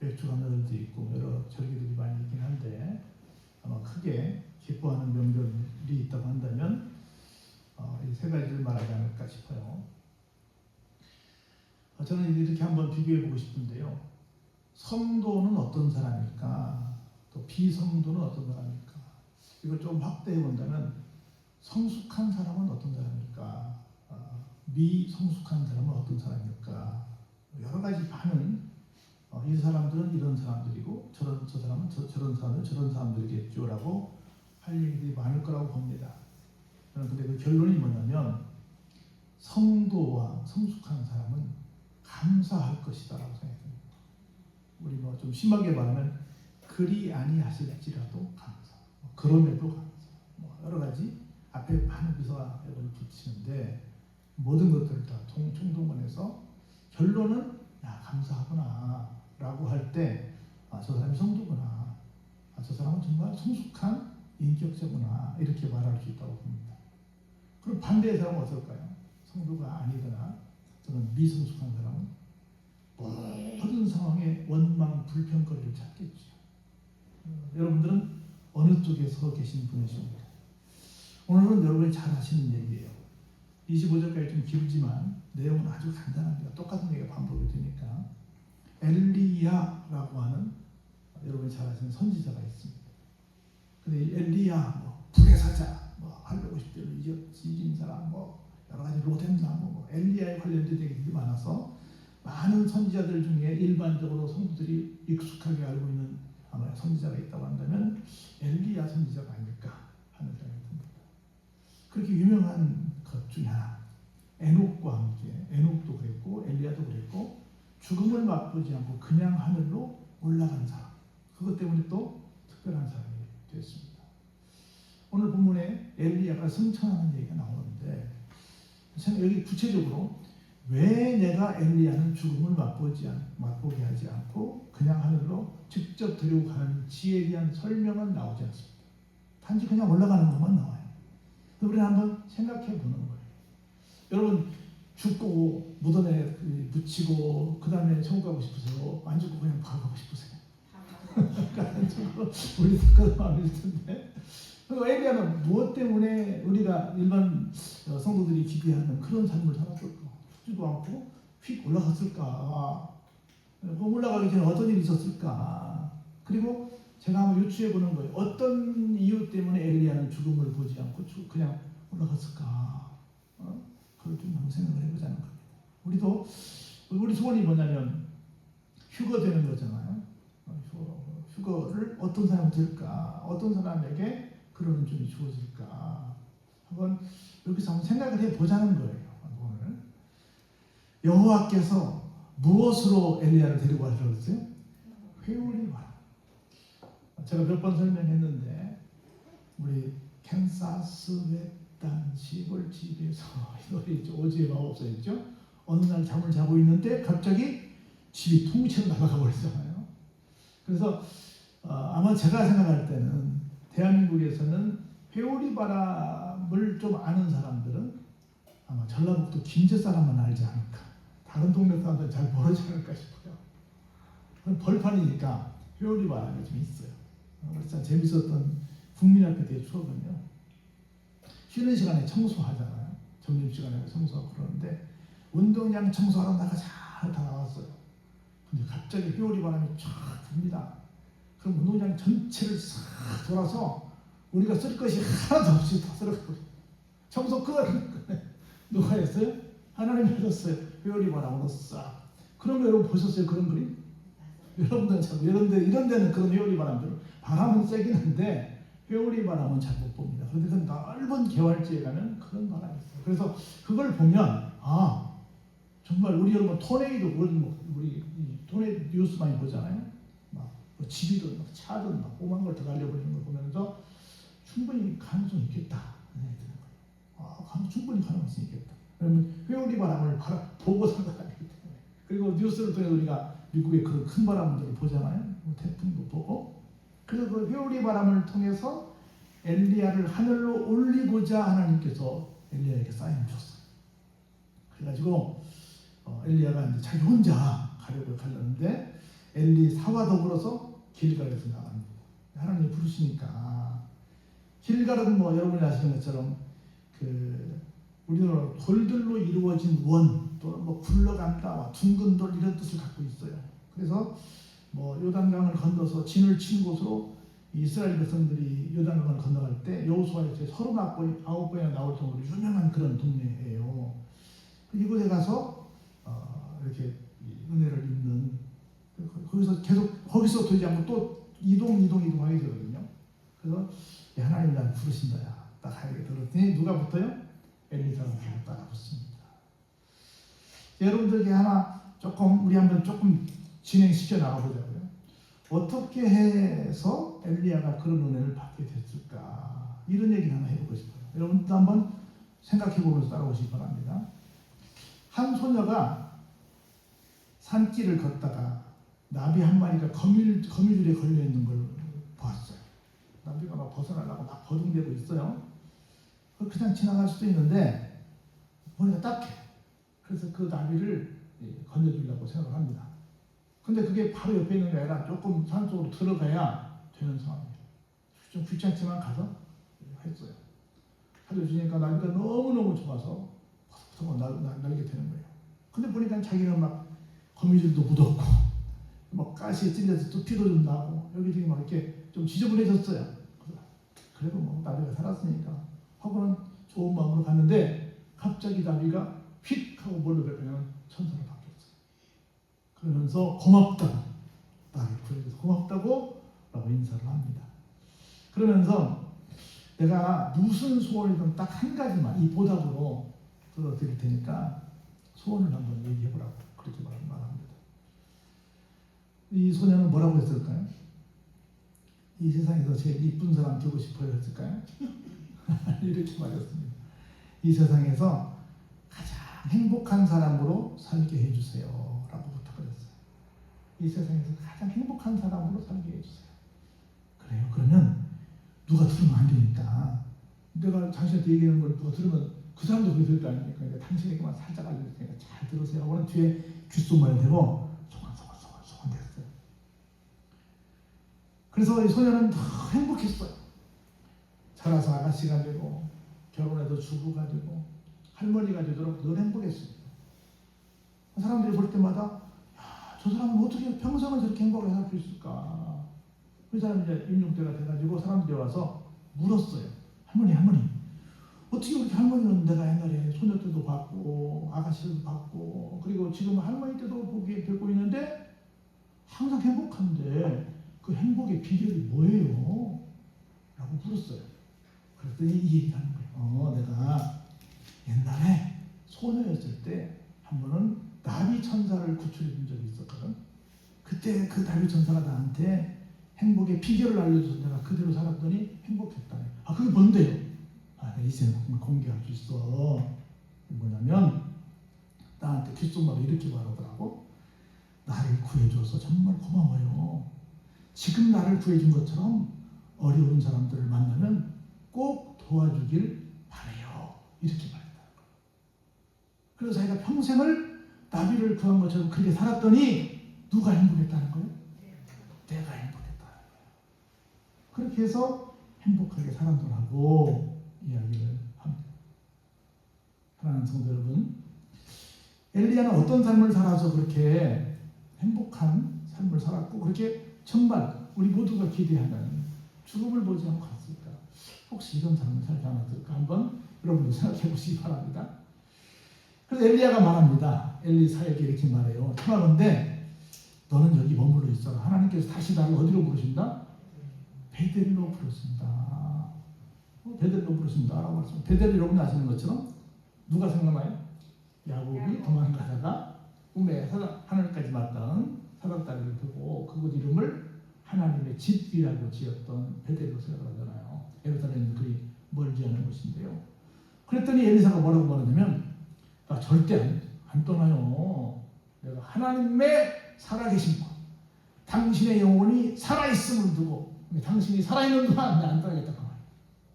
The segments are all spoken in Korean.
날도 있고 여러 절기들이 많이 있긴 한데 아마 크게 기뻐하는 명절이 있다고 한다면 어, 이세 가지를 말하지 않을까 싶어요. 어, 저는 이렇게 한번 비교해 보고 싶은데요. 성도는 어떤 사람일까? 또 비성도는 어떤 사람일까? 이걸 좀 확대해 본다면 성숙한 사람은 어떤 사람일까? 어, 미성숙한 사람은 어떤 사람일까? 여러 가지 반은 어, 이 사람들은 이런 사람들이고 저런 저 사람은 저, 저런 사람은 저런 사람들이겠죠라고 할 얘기들이 많을 거라고 봅니다. 근데 그 결론이 뭐냐면 성도와 성숙한 사람은 감사할 것이다라고 생각합니다. 우리 뭐 좀 심하게 말하면 그리 아니하실지라도 감사, 뭐 그럼에도 감사, 뭐 여러 가지 앞에 많은 비서가 여러분 붙이는데 모든 것들을 다 통, 총동원해서 결론은 야 감사하구나 라고 할 때 아, 저 사람이 성도구나, 아, 저 사람은 정말 성숙한 인격자구나 이렇게 말할 수 있다고 봅니다. 그럼 반대의 사람은 어떨까요? 성도가 아니거나 또는 미성숙한 사람은 모든 상황에 원망 불평거리를 찾겠죠. 어, 여러분들은 어느 쪽에 서 계신 분이십니까? 오늘은 여러분이 잘 하시는 얘기예요. 25절까지 좀 길지만 내용은 아주 간단합니다. 똑같은 얘기가 반복이 되니까 엘리야라고 하는 여러분이 잘 아시는 선지자가 있습니다. 근데 이 엘리야 뭐 불의 사자 뭐 850대로 이긴 사람 뭐 여러 가지 로뎀나무 뭐 엘리야에 관련된 얘기들이 많아서 많은 선지자들 중에 일반적으로 성도들이 익숙하게 알고 있는 아마 선지자가 있다고 한다면 엘리야 선지자가 아닐까 하는 생각이 듭니다. 그렇게 유명한 것 중에 하나 에녹과 함께 에녹도 그랬고 엘리야도 그랬고 죽음을 맛보지 않고 그냥 하늘로 올라간 사람 그것 때문에 또 특별한 사람이 됐습니다. 오늘 본문에 엘리야가 승천하는 얘기가 나오는데 여기 구체적으로 왜 내가 엘리야는 죽음을 맛보지 않, 맛보게 하지 않고 그냥 하늘로 직접 데리고 가는 지에 대한 설명은 나오지 않습니다. 단지 그냥 올라가는 것만 나와요. 우리는 한번 생각해 보는 거예요. 여러분 죽고 무덤에 묻히고 그 다음에 천국 가고 싶으세요? 안 죽고 그냥 바로 가고 싶으세요? 우리 그런 마음일 텐데. 엘리야는 무엇 때문에 우리가 일반 성도들이 기대하는 그런 삶을 살았을까? 죽지도 않고 휙 올라갔을까? 뭐 올라가기 전에 어떤 일이 있었을까? 그리고 제가 한번 유추해 보는 거예요. 어떤 이유 때문에 엘리야는 죽음을 보지 않고 그냥 올라갔을까? 어? 그걸 좀 생각을 해보자는 겁니다. 우리도 우리 소원이 뭐냐면 휴거 되는 거잖아요. 어, 휴거 를 어떤 사람이 될까? 어떤 사람에게 그런 은총이 주어질까? 한번 여기서 한번 생각을 해보자는 거예요. 오늘 여호와께서 무엇으로 엘리야를 데리고 가시라고 했어요? 회오리 바람. 제가 몇 번 설명했는데 우리 캔사스 웨단 시골집에서 이 노래 있죠. 오지의 마법사였죠. 어느 날 잠을 자고 있는데 갑자기 집이 통째로 날아가 버리잖아요. 그래서 어, 아마 제가 생각할 때는 대한민국에서는 회오리 바람을 좀 아는 사람들은 아마 전라북도 김제 사람만 알지 않을까. 다른 동네 사람들은 잘 모르지 않을까 싶어요. 벌판이니까 회오리 바람이 좀 있어요. 그래서 재밌었던 국민학교 때 추억은요. 쉬는 시간에 청소하잖아요. 점심시간에 청소하고 그러는데 운동장 청소하러 나가 잘 다 나왔어요. 근데 갑자기 회오리 바람이 쫙 붑니다. 그럼 운동장 전체를 싹 돌아서 우리가 쓸 것이 하나도 없이 다 쓸어가고 청소 끝! 누가 했어요? 하나님이 하셨어요. 회오리 바람으로 싹. 그런 거 여러분 보셨어요? 그런 그림? 여러분들 참 이런 데 이런 데는 그런 회오리 바람들 바람은 세긴 한데 회오리 바람은 잘못 봅니다. 그런데 그 넓은 개활지에 가면 그런 바람이 있어요. 그래서 그걸 보면 아 정말 우리 여러분 토네이도 우리 뭐, 우리 토네 뉴스 많이 보잖아요. 막 뭐 집이든 막 차든 막 오만 걸더 갈려버리는 걸 보면서 충분히 가능성이 있겠다. 아, 충분히 가능성이 있겠다. 그러면 회오리 바람을 바라, 보고 생각하기 때문에 그리고 뉴스를 통해 우리가 미국의 그 큰 바람들을 보잖아요. 뭐 태풍도 보고. 그래서 그 회오리 바람을 통해서 엘리야를 하늘로 올리고자 하나님께서 엘리야에게 사인을 줬어요. 그래가지고 어, 엘리야가 이제 자기 혼자 가려고 가려는데 엘리사와 더불어서 길갈에서 나갑니다. 하나님이 부르시니까 길갈은 뭐 여러분이 아시는 것처럼 그 우리나라 돌들로 이루어진 원 또는 뭐 굴러간다와 둥근 돌 이런 뜻을 갖고 있어요. 그래서 뭐 요단강을 건너서 진을 친 곳으로 이스라엘 백성들이 요단강을 건너갈 때 여호수아 이제 서른 아홉 번이나 나올 정도로 유명한 그런 동네예요. 이곳에 가서 어, 이렇게 이 은혜를 입는 그- 거기서 계속 거기서 되지 않고 또 이동 이동 이동하게 되거든요. 그래서 야, 하나님 날 부르신다야. 딱 하게 들었더니 누가 붙어요? 엘리사가 따라 붙습니다. 여러분들에게 하나 조금 우리 한번 조금 진행시켜 나가보자고요. 어떻게 해서 엘리야가 그런 은혜를 받게 됐을까? 이런 얘기를 하나 해보고 싶어요. 여러분도 한번 생각해 보면서 따라오시기 바랍니다. 한 소녀가 산길을 걷다가 나비 한 마리가 거미줄, 거미줄에 걸려 있는 걸 보았어요. 나비가 막 벗어나려고 막 버둥대고 있어요. 그냥 지나갈 수도 있는데 머리가 딱해. 그래서 그 나비를 예, 건져주려고 생각을 합니다. 근데 그게 바로 옆에 있는 게 아니라 조금 산 속으로 들어가야 되는 상황이에요. 좀 귀찮지만 가서 했어요. 살려주니까 나비가 너무너무 좋아서 퍼석퍼석 날, 날, 날게 되는 거예요. 근데 보니까 자기는 막 거미줄도 묻었고 막 가시에 찔려서 또 피도 좀 나고 여기저기 막 이렇게 좀 지저분해졌어요. 그래도 뭐 나비가 살았으니까 하고는 좋은 마음으로 갔는데 갑자기 나비가 휙 하고 뭘로 변하면 천사로. 그러면서 고맙다. 나를 구해줘서 고맙다고 라고 인사를 합니다. 그러면서 내가 무슨 소원이든 딱 한 가지만 이 보답으로 들어드릴 테니까 소원을 한번 얘기해 보라고 그렇게 말- 말합니다. 이 소녀는 뭐라고 했을까요? 이 세상에서 제일 이쁜 사람 되고 싶어요 했을까요? 이렇게 말했습니다. 이 세상에서 가장 행복한 사람으로 살게 해주세요. 이 세상에서 가장 행복한 사람으로 살게 해주세요. 그래요. 그러면 누가 들으면 안 되니까 내가 당신한테 얘기하는 걸 누가 들으면 그 사람도 그렇게 들을 거 아닙니까? 그러니까 당신에게만 살짝 알려줄 테니까 잘 들으세요. 하고는 뒤에 귓속말을 대고 소원소원소원소원 됐어요. 그래서 이 소녀는 더 행복했어요. 자라서 아가씨가 되고 결혼해도 주부가 되고 할머니가 되도록 늘 행복했습니다. 사람들이 볼 때마다 야, 저 사람은 어떻게 평생을 저렇게 행복하게 살 수 있을까? 그 사람이 이제 임종대가 돼가지고 사람들이 와서 물었어요. 할머니, 할머니. 어떻게 그렇게 할머니는 내가 옛날에 소녀 때도 봤고 아가씨 때도 봤고 그리고 지금 할머니 때도 보기 뵙고 있는데 항상 행복한데 그 행복의 비결이 뭐예요? 라고 물었어요. 그랬더니 이 얘기를 하는 거예요. 어, 내가 옛날에 소녀였을 때 한 번은 나비 천사를 구출해 준 적이 있었거든. 그때 그 나비 천사가 나한테 행복의 비결을 알려줘서 내가 그대로 살았더니 행복했다네. 아, 그게 뭔데요? 아, 이제 공개할 수 있어. 뭐냐면 나한테 귓속말로 이렇게 말하더라고. 나를 구해줘서 정말 고마워요. 지금 나를 구해준 것처럼 어려운 사람들을 만나면 꼭 도와주길 바래요. 이렇게 말했다. 그래서 자기가 평생을 나비를 구한 것처럼 그렇게 살았더니 누가 행복했다는 거예요? 내가 행복했다는 거예요. 그렇게 해서 행복하게 살았더라고 이야기를 합니다. 사랑하는 성도 여러분, 엘리야는 어떤 삶을 살아서 그렇게 행복한 삶을 살았고 그렇게 정말 우리 모두가 기대하는 죽음을 보지 않고 갔을까? 혹시 이런 삶을 살지 않았을까? 한번 여러분도 생각해 보시기 바랍니다. 그래서 엘리야가 말합니다. 엘리사에게 이렇게 말해요. 청하건대 너는 여기 머물러 있어라. 하나님께서 다시 나를 어디로 부르신다? 베델로 부르신다. 어, 베델로 부르신다라고 말씀. 베델 여러분 아시는 것처럼 누가 생각나요? 야곱이 도망가다가 꿈에 하늘까지 맞던 사닥다리를 보고 그곳 이름을 하나님의 집이라고 지었던 베델로 생각을 하잖아요. 에루살렘은 그리 멀지 않은 곳인데요. 그랬더니 엘리사가 뭐라고 말하냐면 나 절대 안, 안 떠나요. 내가 하나님의 살아계신 것, 당신의 영혼이 살아있음을 두고 당신이 살아있는 동안 내안 떠나겠다.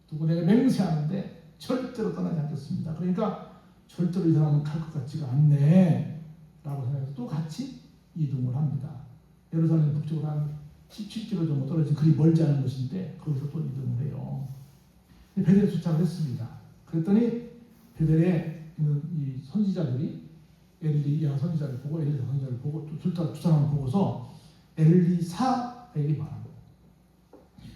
두고 내가 맹세하는데 절대로 떠나지 않겠습니다. 그러니까 절대로 이 사람은 갈 것 같지가 않네. 라고 생각해서 또 같이 이동을 합니다. 예루살렘 북쪽으로 한 17km 정도 떨어진 그리 멀지 않은 곳인데 거기서 또 이동을 해요. 베델에 도착을 했습니다. 그랬더니 베델에 있는 이 선지자들이 엘리야 선지자를 보고 엘리사 선지자를 보고 둘다 두 사람을 보고서 엘리사에게 말하고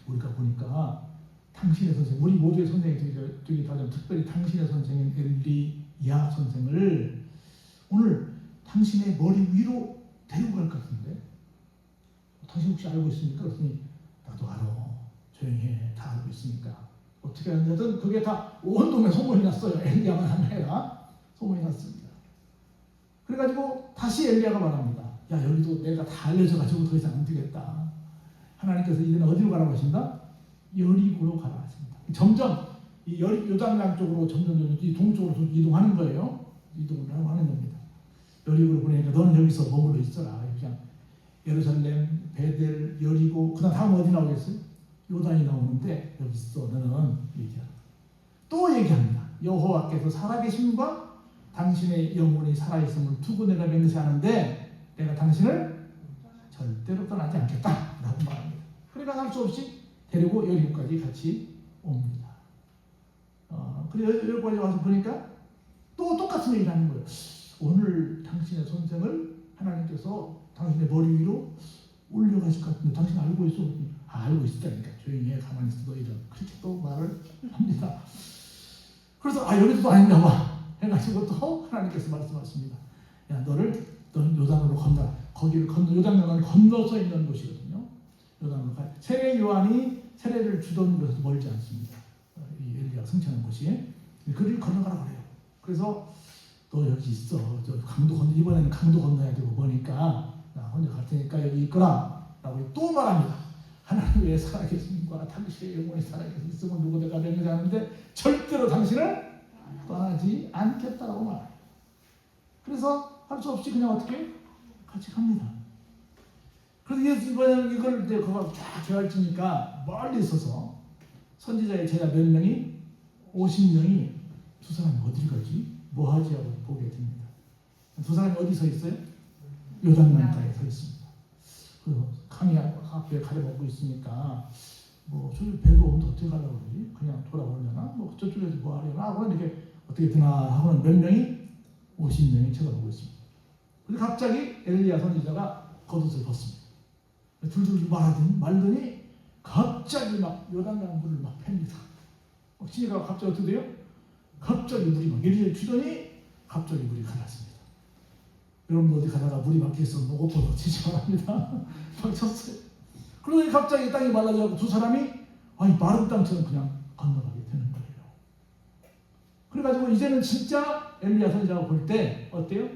우리가 보니까 당신의 선생, 우리 모두의 선생이 되게, 되게 다좀 특별히 당신의 선생인 엘리야 선생을 오늘 당신의 머리 위로 데리고 갈 것 같은데 당신 혹시 알고 있습니까? 그랬더니 나도 알아. 조용히 해. 다 알고 있으니까. 어떻게 하는든 그게 다 온 동네 소문이 났어요. 엘리야만 아니라 소문이 났습니다. 그래가지고 다시 엘리야가 말합니다. 야 여기도 내가 다 알려져가지고 더 이상 안 되겠다. 하나님께서 이제는 어디로 가라고 하신다? 여리고로 가라 하십니다. 점점 이 여리 요단강 쪽으로 점점 점점 이 동쪽으로 이동하는 거예요. 이동을 하는 겁니다. 여리고로 보내니까 너는 여기서 머물러 있어라. 그냥 예루살렘, 베델, 여리고 그다음 다음 어디 나오겠어요? 요단이 나오는데 여기 있어 너는 얘기하라. 또 얘기합니다. 여호와께서 살아계심과 당신의 영혼이 살아있음을 두고 내가 맹세하는데 내가 당신을 절대로 떠나지 않겠다 라고 말합니다. 그러니까 할수 없이 데리고 여리고까지 같이 옵니다. 어, 그래 여리고까지 와서 보니까 또 똑같은 얘기를 하는 거예요. 오늘 당신의 선생을 하나님께서 당신의 머리 위로 올려가실 것 같은데 당신 알고 있어? 아, 알고 있다니까 조용히 해 가만히 있어 너 이런 그렇게 또 말을 합니다. 그래서 아 여기도 아닌가 봐 해가지고 또 하나님께서 말씀하십니다. 야 너를 너는 요단으로 건너 거기를 건너 요단강을 건너서 있는 곳이거든요. 요단으로 가. 세례 요한이 세례를 주던 곳에서 멀지 않습니다. 어, 이 엘리야 승천한 곳이 그를 건너가라 그래요. 그래서 너 여기 있어. 저 강도 건너 이번에는 강도 건너야 되고 보니까 나 혼자 갈 테니까 여기 있거라 라고 또 말합니다. 하나님의 살아계심과 당신의 영혼이 살아계심을 누구 내가 명령하는데 절대로 당신을 떠나지 않겠다라고 말해요. 그래서 할 수 없이 그냥 어떻게 같이 갑니다. 그래서 예수 이번에는 이걸 이제 그거 쫙 개활지니까 멀리 있어서 선지자의 제자 몇 명이 50명이 두 사람이 어딜 가지? 뭐 하지? 하고 보게 됩니다. 두 사람이 어디 서 있어요? 요단강가에 서 있습니다. 그 강이 앞에 가려먹고 있으니까 뭐 저기 배도 없는데 어떻게 가려고 그러지? 그냥 돌아오려나? 뭐 저쪽에서 뭐 하려나? 하고 이렇게 어떻게 되나 하고는 몇 명이 50명이 쳐다보고 있습니다. 근데 갑자기 엘리야 선지자가 겉옷을 벗습니다. 둘둘 말하더니 말더니 갑자기 막 요단강 물을 막 팹니다. 지니가 갑자기 어떻게 돼요? 갑자기 물이 막 예리를 주더니 갑자기 물이 갈랐습니다. 여러분 어디 가다가 물이 고퍼서 치지 말합니다. 막 쳤어요. 그러더니 갑자기 땅이 말라져서 두 사람이 아니 마른 땅처럼 그냥 건너가게 되는 거예요. 그래가지고 이제는 진짜 엘리야 선지자가 볼 때 어때요?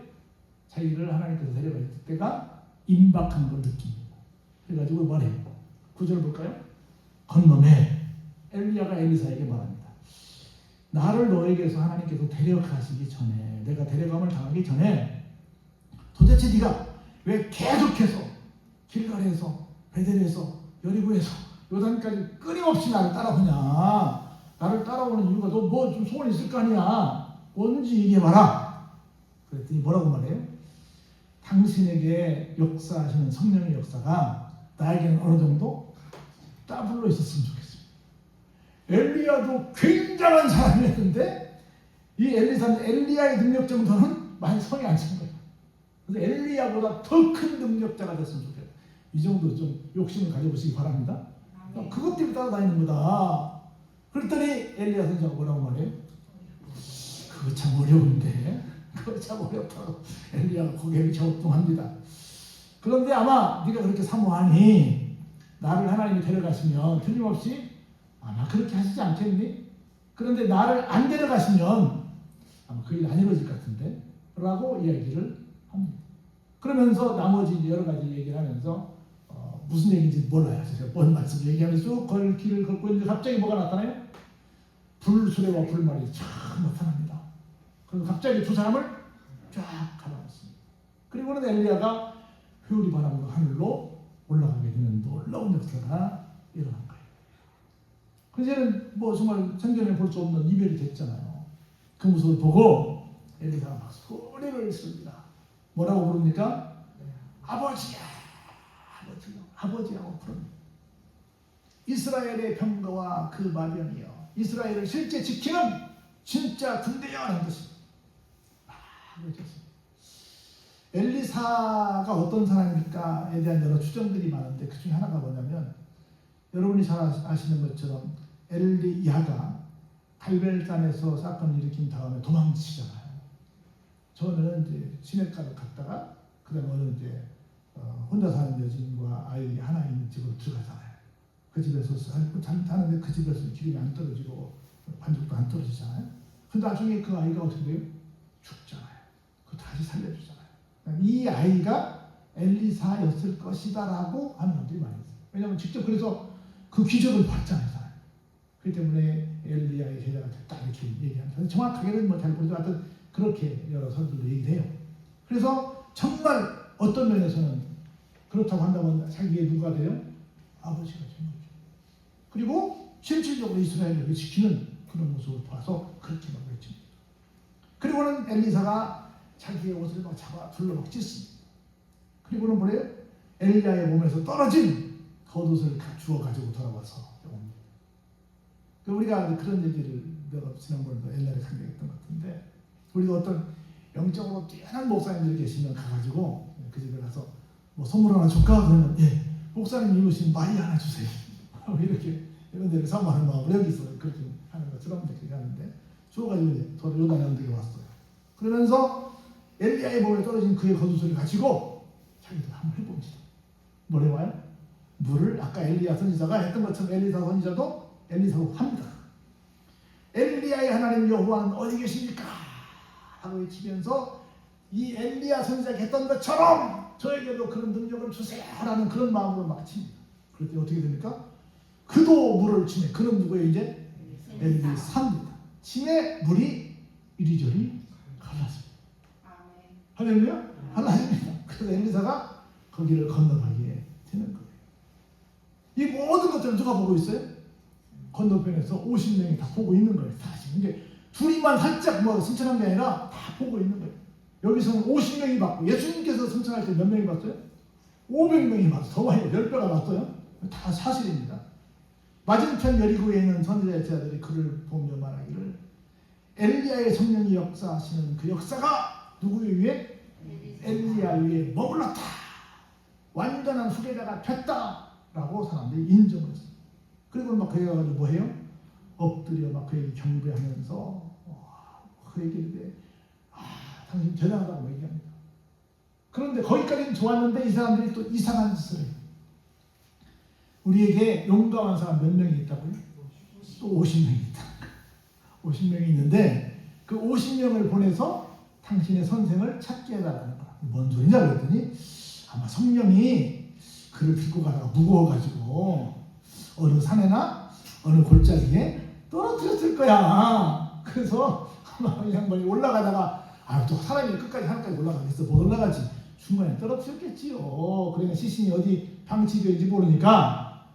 자기를 하나님께서 데려갈 때가 임박한 걸 느낍니다. 그래가지고 말해요. 구절 볼까요? 건너매 엘리야가 엘리사에게 말합니다. 나를 너에게서 하나님께서 데려가시기 전에 내가 데려감을 당하기 전에 도대체 네가 왜 계속해서 길갈에서 베델에서 여리고에서 요단까지 끊임없이 나를 따라오냐? 나를 따라오는 이유가 너 뭐 좀 소원이 있을 거 아니야? 뭔지 얘기해봐라. 그랬더니 뭐라고 말해요? 당신에게 역사하시는 성령의 역사가 나에게는 어느 정도 따블로 있었으면 좋겠습니다. 엘리야도 굉장한 사람이었는데 이 엘리사는 엘리야의 능력 정도는 많이 성이 안 찬 거예요. 그래서 엘리야보다 더 큰 능력자가 됐으면 좋겠어요. 이 정도 좀 욕심을 가져보시기 바랍니다. 그것 때문에 따라다니는 거다. 그랬더니 엘리야 선자가 뭐라고 말해요? 그거 참 어려운데 그거 참 어렵다고 엘리야가 고개를 갸우뚱합니다. 그런데 아마 네가 그렇게 사모하니 나를 하나님이 데려가시면 틀림없이 아마 그렇게 하시지 않겠니? 그런데 나를 안 데려가시면 아마 그 일 안 이루어질 것 같은데 라고 이야기를 합니다. 그러면서 나머지 여러 가지 얘기를 하면서 어, 무슨 얘기인지 몰라요. 제가 뭔 말씀 얘기하면서 쭉 걸, 길을 걷고 있는데 갑자기 뭐가 나타나요? 불수레와 불말이 쫙 나타납니다. 그리고 갑자기 두 사람을 쫙 가라앉습니다. 그리고는 엘리야가 회오리 바람으로 하늘로 올라가게 되는 놀라운 역사가 일어난 거예요. 그 이제는 뭐 정말 생전에 볼 수 없는 이별이 됐잖아요. 그 모습을 보고 엘리사가 막 소리를 씁니다. 뭐라고 부릅니까? 아버지야, 아버지하고 부릅니다. 이스라엘의 병거와 그 마병이여 이스라엘을 실제 지키는 진짜 군대여라는 것입니다. 막 외쳤습니다. 엘리사가 어떤 사람입니까에 대한 여러 추정들이 많은데 그 중에 하나가 뭐냐면 여러분이 잘 아시는 것처럼 엘리야가 갈벨산에서 사건을 일으킨 다음에 도망치잖아요. 저는 이제 시냇가를 갔다가 그다음에 어느 이제 어, 혼자 사는 여진과 아이 하나 있는 집으로 들어가잖아요. 그 집에서 살고 잘 사는데 그 집에서 기름이 안 떨어지고 반죽도 안 떨어지잖아요. 근데 나중에 그 아이가 어떻게 돼요? 죽잖아요. 그 다시 살려주잖아요. 이 아이가 엘리사였을 것이다라고 하는 분들이 많이 있어요. 왜냐하면 직접 그래서 그 기적을 봤잖아요. 사람이. 그렇기 때문에 엘리야의 제자가 됐다 이렇게 얘기합니다. 정확하게는 뭐 잘 모르지만 하여튼 그렇게 여러 선들도 얘기를 해요. 그래서 정말 어떤 면에서는 그렇다고 한다면 자기의 누가 돼요? 아버지가 된 거죠. 그리고 실질적으로 이스라엘을 지키는 그런 모습을 봐서 그렇게 막 외칩니다. 그리고는 엘리사가 자기의 옷을 막 잡아 둘러 막 찢습니다. 그리고는 뭐래요? 엘리야의 몸에서 떨어진 겉옷을 주워 가지고 돌아와서 옵니다. 그 우리가 그런 얘기를 내가 지난번에도 옛날에 강조했던 것 같은데 우리도 어떤 영적으로 뛰어난 목사님들 계시면 가가지고 그 집에 가서 뭐 선물 하나 줄까? 그러면 예 목사님 입으신 마이 하나 주세요. 이렇게 이런 데를 사모하는 마음으로 여기서 그렇게 하는 것처럼 그렇게 하는데 주워가지고 이제 저 요단 언덕에 왔어요. 그러면서 엘리야의 몸에 떨어진 그의 겉옷을 가지고 자기도 한번 해봅니다. 뭘 해봐요? 물을 아까 엘리야 선지자가 했던 것처럼 엘리사 선지자도 엘리사로 합니다. 엘리야의 하나님 여호와는 어디 계십니까? 하고 외치면서 이 엘리야 선지자가 했던 것처럼 저에게도 그런 능력을 주세요라는 그런 마음으로 막 칩니다. 때 어떻게 됩니까? 그도 물을 치네. 그는 누구예요 이제? 엘리사입니다. 치매 물이 이리저리 갈랐습니다. 할렐루야? 할렐루야. 그래서 엘리사가 거기를 건너가게 되는 거예요. 이 모든 것들을 누가 보고 있어요? 건너편에서 50명이 다 보고 있는 거예요. 사실 둘이만 살짝 뭐 승천한 게 아니라 다 보고 있는 거예요. 여기서는 50명이 봤고 예수님께서 승천할 때 몇 명이 봤어요? 500명이 봤어요. 더 많이 10배가 봤어요. 다 사실입니다. 맞은편 여리고에 있는 선지자의 제자들이 그를 보며 말하기를 엘리야의 성령이 역사하시는 그 역사가 누구에 위해? 엘리야 위에 머물렀다. 완전한 후계자가 됐다라고 사람들이 인정을 했습니다. 그리고 막 그에 가지고 뭐 해요? 엎드려 막 그에게 경배하면서 와, 그에게 아 당신 대단하다고 얘기합니다. 그런데 거기까지는 좋았는데 이 사람들이 또 이상한 짓을 해요. 우리에게 용감한 사람 몇 명이 있다고요? 또 50명이 있다. 50명이 있는데 그 50명을 보내서 당신의 선생을 찾게 해달라는 거야. 뭔 소리냐 그랬더니 아마 성령이 그를 들고 가다가 무거워가지고 어느 산에나 어느 골짜기에 떨어뜨렸을 거야. 그래서 이 양반이 올라가다가 아 또 사람이 끝까지 하늘까지 올라가겠어 못 올라가지 중간에 떨어뜨렸겠지요. 그러니까 시신이 어디 방치되는지 모르니까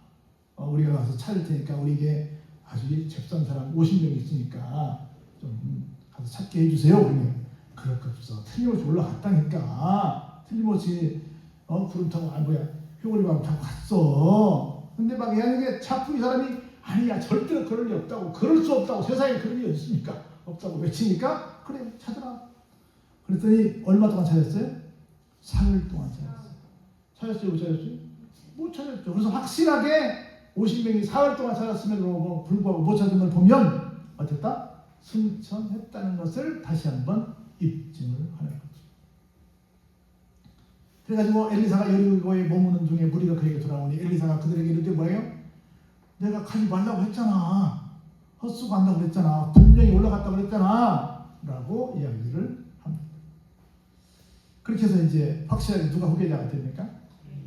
어, 우리가 가서 찾을 테니까 우리에게 아주 적선 사람 50명 있으니까 좀 가서 찾게 해주세요. 그러면 그럴 거 없어. 틀림없이 올라갔다니까. 틀림없이 어 구름 타고 아 뭐야 효골이밤 타고 갔어. 근데 막 얘한테 자꾸 이 사람이 아니야 절대로 그럴 리 없다고 그럴 수 없다고 세상에 그럴 리 없으니까 없다고 외치니까 그래 찾아라. 그랬더니 얼마 동안 찾았어요? 사흘 동안 찾았어요. 찾았어요? 못 찾았어요? 못 찾았죠. 그래서 확실하게 50명이 사흘 동안 찾았음에도 불구하고 못 찾은 걸 보면 어땠다? 승천했다는 것을 다시 한번 입증을 하는 거죠. 그래가지고 엘리사가 여리고에 머무는 중에 무리가 그에게 돌아오니 엘리사가 그들에게 이르되 뭐예요? 내가 가지 말라고 했잖아. 헛수고 한다고 그랬잖아. 분명히 올라갔다고 그랬잖아. 라고 이야기를 합니다. 그렇게 해서 이제 확실하게 누가 후계자가 됩니까?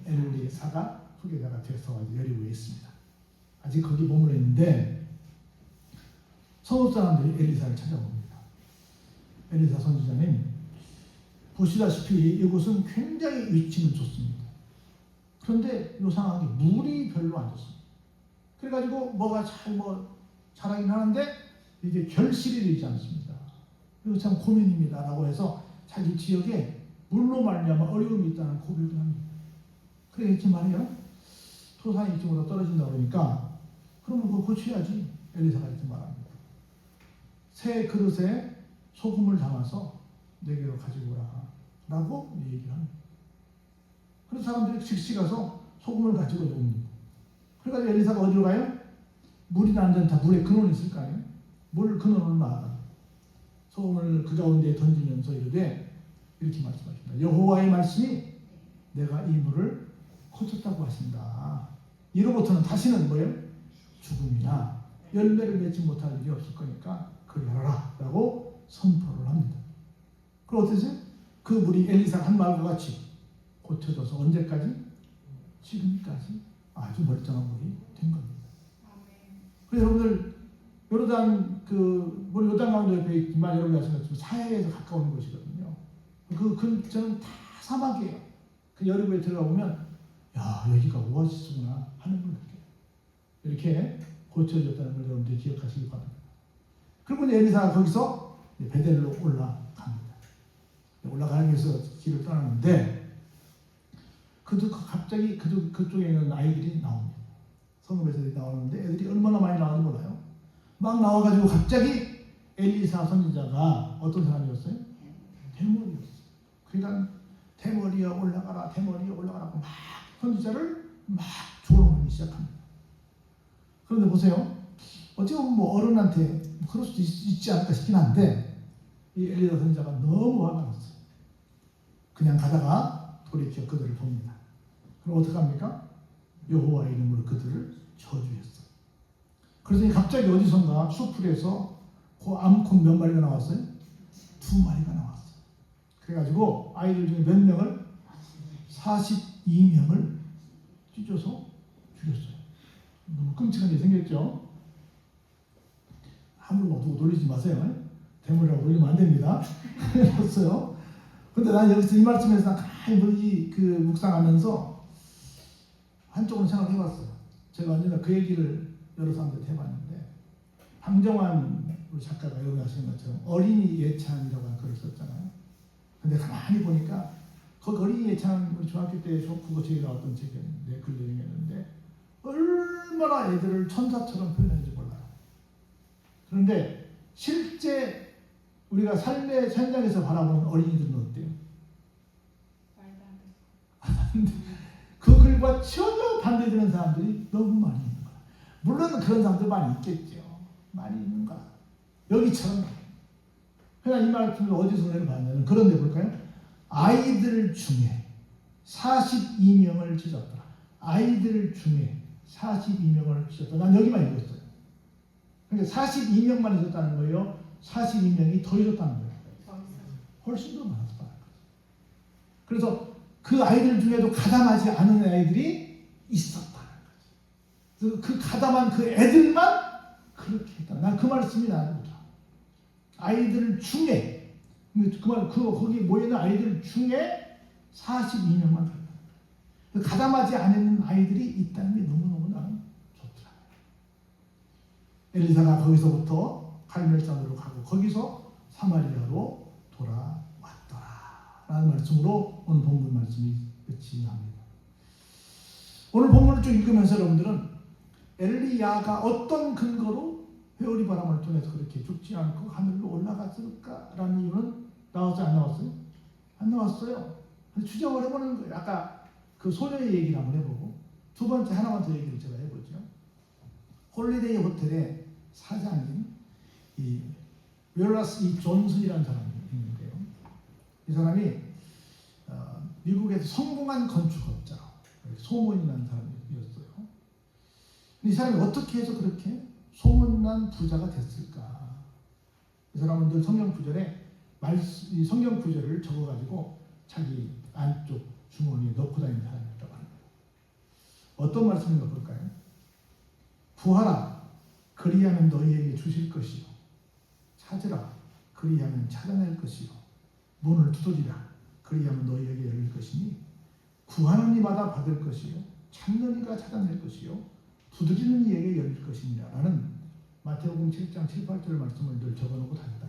엘리사가 후계자가 돼서 여리고에 있습니다. 아직 거기 머물러 있는데 서울 사람들이 엘리사를 찾아옵니다. 엘리사 선지자님 보시다시피 이곳은 굉장히 위치는 좋습니다. 그런데 요상하게 물이 별로 안 좋습니다. 그래가지고 뭐가 잘 뭐 자라긴 하는데 이게 결실이 되지 않습니다. 이거 참 고민입니다라고 해서 자기 지역에 물로 말미암아 어려움이 있다는 고백을 합니다. 그래 이렇게 말해요. 소산이 이쪽으로 떨어진다 그러니까 그러면 그거 고쳐야지 엘리사가 이렇게 말합니다. 새 그릇에 소금을 담아서 내게로 가지고 오라 라고 얘기를 합니다. 그래서 사람들이 즉시 가서 소금을 가지고 옵니다. 그래가지고 엘리사가 어디로 가요? 물이나 한잔 다 물에 근원이 있을 거 아니에요? 물 근원을 나가 소금을 그 가운데 던지면서 이르되 이렇게 말씀하십니다. 여호와의 말씀이 내가 이 물을 고쳤다고 하신다. 이로부터는 다시는 뭐예요? 죽음이나 열매를 맺지 못할 일이 없을 거니까 그리하라 라고 선포를 합니다. 그럼 어떠세요? 그 물이 엘리사 한 말과 같이 고쳐져서 언제까지? 지금까지 아주 멀쩡한 물이 된 겁니다. 그래서 여러분들 요르단 그물 요단 강도 옆에 있지만 여러분이 아시는 사해에서 가까운 곳이거든요. 그 근처는 다 사막이에요. 그 여름에 들어가 보면 야 여기가 오아시스구나 하는 걸 느껴요. 이렇게 고쳐졌다는 걸 여러분들 기억하시기 바랍니다. 그리고 엘리사가 거기서 베델로 올라갑니다. 올라가기 위해서 길을 떠나는데 그도 갑자기 그도 그쪽에 있는 아이들이 나옵니다. 성읍에서 나오는데 애들이 얼마나 많이 나오는지 몰라요. 막 나와가지고 갑자기 엘리사 선지자가 어떤 사람이었어요? 대머리였어요. 그러니까 대머리에 올라가라, 대머리에 올라가라고 막 선지자를 막 조롱하기 시작합니다. 그런데 보세요. 어떻게 보면 뭐 어른한테 그럴 수도 있, 지 않을까 싶긴 한데 이 엘리사 선지자가 너무 화가 났어요. 그냥 가다가 돌이켜 그들을 봅니다. 그럼 어떡합니까? 여호와의 이름으로 그들을 저주했어. 그래서 갑자기 어디선가 수풀에서 그 암컷 몇 마리가 나왔어요? 두 마리가 나왔어요. 그래가지고 아이들 중에 몇 명을 42명을 찢어서 죽였어요. 너무 끔찍한 일이 생겼죠. 막 누구 놀리지 마세요. 대물이라고 놀리면 안 됩니다. 그랬어요. 근데 난 여기서 이 말씀에서 난 가만히 그 묵상하면서 한쪽으로 생각해봤어요. 제가 언제나 그 얘기를 여러 사람들한테 해봤는데 황정환 우리 작가가 여기 하시는 것처럼 어린이 예찬이라고 하는 글을 썼잖아요. 근데 가만히 보니까 그 어린이 예찬 우리 중학교 때 국어 책에 나왔던 책이었는데 글 내용이었는데 얼마나 애들을 천사처럼 표현했는지 몰라요. 그런데 실제 우리가 삶의 현장에서 바라보는 어린이들은 어때요? 그 글과 전혀 반대되는 사람들이 너무 많이 있는 거야. 물론 그런 사람들 많이 있겠죠. 많이 있는 거야. 여기처럼. 그냥 이 말씀을 어디서 내가 봤냐면 그런데 볼까요? 아이들 중에 42명을 찢었더라. 아이들 중에 42명을 찢었다. 난 여기만 읽었어요. 그러니까 42명만 잊었다는 거예요. 42명이 더 잊었다는 거예요. 훨씬 더 많았다는 거죠. 그래서 그 아이들 중에도 가담하지 않은 아이들이 있었다는 거죠. 그 가담한 그 애들만 그렇게 했다. 난 그 말씀이 나는 거죠. 아이들 중에 그말 그 거기 모여있는 아이들 중에 42명만 그랬다. 그 가담하지 않은 아이들이 있다는 게 너무너무 나는 좋더라. 엘리사가 거기서부터 갈멜산으로 가고 거기서 사마리아로 돌아왔더 라. 라는 말씀으로 오늘 본문 말씀이 끝이 납니다. 오늘 본문을 쭉 읽으면서 여러분들은 엘리야가 어떤 근거로 회오리 바람을 통해서 그렇게 죽지 않고 하늘로 올라갔을까라는 이유는 나왔어요? 안 나왔어요? 안 나왔어요. 추정을 해보는 거예요. 아까 그 소녀의 얘기를 한번 해보고 두 번째 하나만 더 얘기를 제가 해보죠. 홀리데이 호텔의 사장님 이 웰라스 이 존슨이라는 사람이. 이 사람이 어, 미국에서 성공한 건축업자 소문이 난 사람이었어요. 이 사람이 어떻게 해서 그렇게 소문난 부자가 됐을까? 이 사람은 늘 성경 구절에 말씀, 이 성경 구절을 적어가지고 자기 안쪽 주머니에 넣고 다니는 사람이었다고 합니다. 어떤 말씀인가 볼까요? 구하라, 그리하면 너희에게 주실 것이요. 찾으라, 그리하면 찾아낼 것이요. 문을 두드리라, 그리하면 너희에게 열릴 것이니 구하는 이마다 받을 것이요. 찾는 이가 찾아낼 것이요. 두드리는 이에게 열릴 것이니라 라는 마태복음 7장 7, 8절 말씀을 늘 적어놓고 다닌다.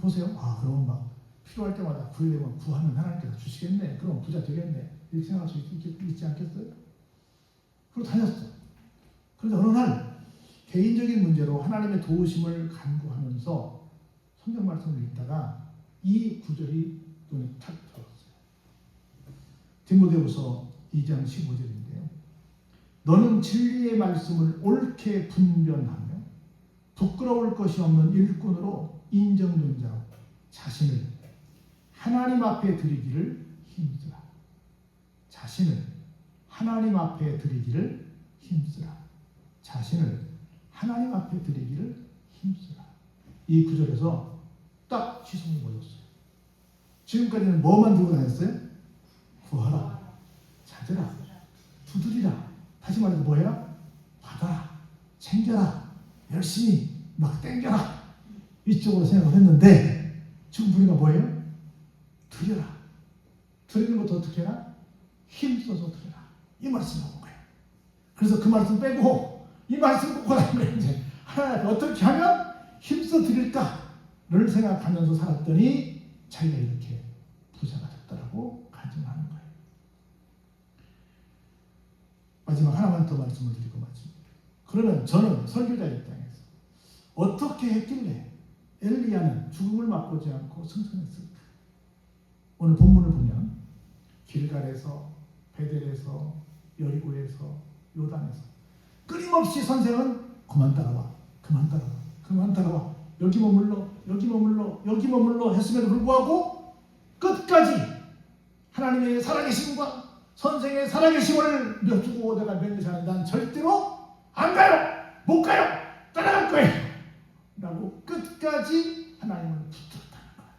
보세요. 아, 그러면 막 필요할 때마다 구하려면 구하면 하나님께서 주시겠네. 그럼 부자 되겠네. 이렇게 생각할 수 있, 있지 않겠어요? 그러고 다녔어. 그런데 어느 날 개인적인 문제로 하나님의 도우심을 간구하면서 성경 말씀을 읽다가 이 구절이 눈에 탁 들어왔어요. 디모데후서 2장 15절인데요. 너는 진리의 말씀을 옳게 분별하며 부끄러울 것이 없는 일꾼으로 인정된 자로 자신을 하나님 앞에 드리기를 힘쓰라. 자신을 하나님 앞에 드리기를 힘쓰라. 자신을 하나님 앞에 드리기를 힘쓰라. 이 구절에서 딱 시선이 모였어요. 지금까지는 뭐만 들고 다녔어요? 구하라, 찾으라, 두드리라. 다시 말해서 뭐야? 받아라, 챙겨라, 열심히 막 땡겨라. 이쪽으로 생각을 했는데 지금 우리가 뭐예요? 드려라. 드리는 것도 어떻게 해라? 힘써서 드려라. 이 말씀 나온 거예요. 그래서 그 말씀 빼고 이 말씀 보고 나면. 이제 하나님 어떻게 하면 힘써 드릴까 를 생각하면서 살았더니 자기가 이렇게 부자가 됐다라고 간증하는 거예요. 마지막 하나만 더 말씀을 드리고 마칩니다. 그러면 저는 설교자 입장에서 어떻게 했길래 엘리야는 죽음을 맛보지 않고 승천했을까? 오늘 본문을 보면 길갈에서 베델에서 여리고에서 요단에서 끊임없이 선생은 그만 따라와 그만 따라와 그만 따라와 여기 머물러 여기 머물러 여기 머물러 했음에도 불구하고 끝까지 하나님의 살아계심과 선생의 살아계심을 몇주고 내가 맹세하는 난 절대로 안 가요 못 가요 따라갈 거예요. 라고 끝까지 하나님을 붙들었다는 거야.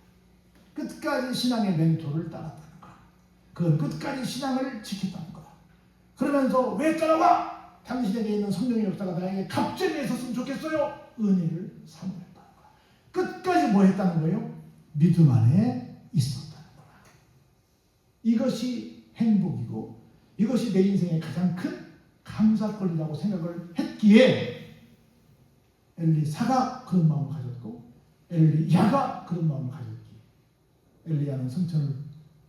끝까지 신앙의 멘토를 따랐다는 거야. 그건 끝까지 신앙을 지켰다는 거야. 그러면서 왜 따라와? 당신에게 있는 성령의 역사가 나에게 갑자기 있었으면 좋겠어요. 은혜를 거야 끝까지 뭐 했다는 거예요? 믿음 안에 있었다는 거야 이것이 행복이고 이것이 내 인생의 가장 큰 감사거리라고 생각을 했기에 엘리사가 그런 마음을 가졌고 엘리야가 그런 마음을 가졌기에 엘리야는 승천을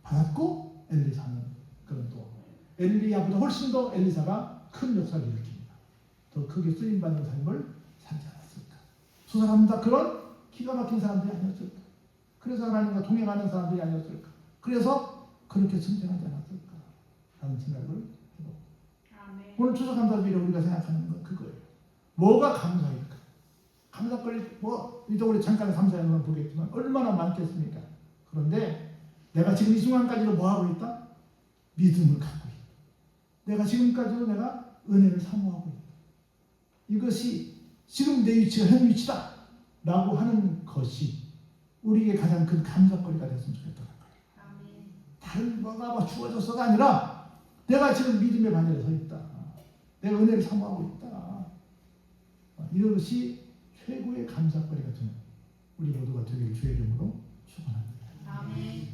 받았고 엘리사는 그런 또 엘리야보다 훨씬 더 엘리사가 큰 역사를 일으킵니다. 더 크게 쓰임 받는 삶을 살지 않았을까? 두 사람 다 그런 기가 막힌 사람들이 아니었을까? 그래서 하나님과 동행하는 사람들이 아니었을까? 그래서 그렇게 승천하지 않았을까? 라는 생각을 해봅니다. 오늘 추석 감사주일에 우리가 생각하는 건 그거예요. 뭐가 감사일까? 감사거리 뭐 이제 우리 잠깐 감사하는 보겠지만 얼마나 많겠습니까? 그런데 내가 지금 이 순간까지도 뭐 하고 있다? 믿음을 갖고 있다. 내가 지금까지도 내가 은혜를 사모하고 있다. 이것이 지금 내 위치가 현 위치다 라고 하는 것이 우리에게 가장 큰 감사거리가 됐으면 좋겠다는 거예요. 다른 뭐가 뭐 주어졌어가 아니라 내가 지금 믿음의 반열에 서 있다. 내가 은혜를 사모하고 있다. 이것이 최고의 감사거리가 되는 우리 모두가 되기를 주의 이름으로 축원합니다. 아멘.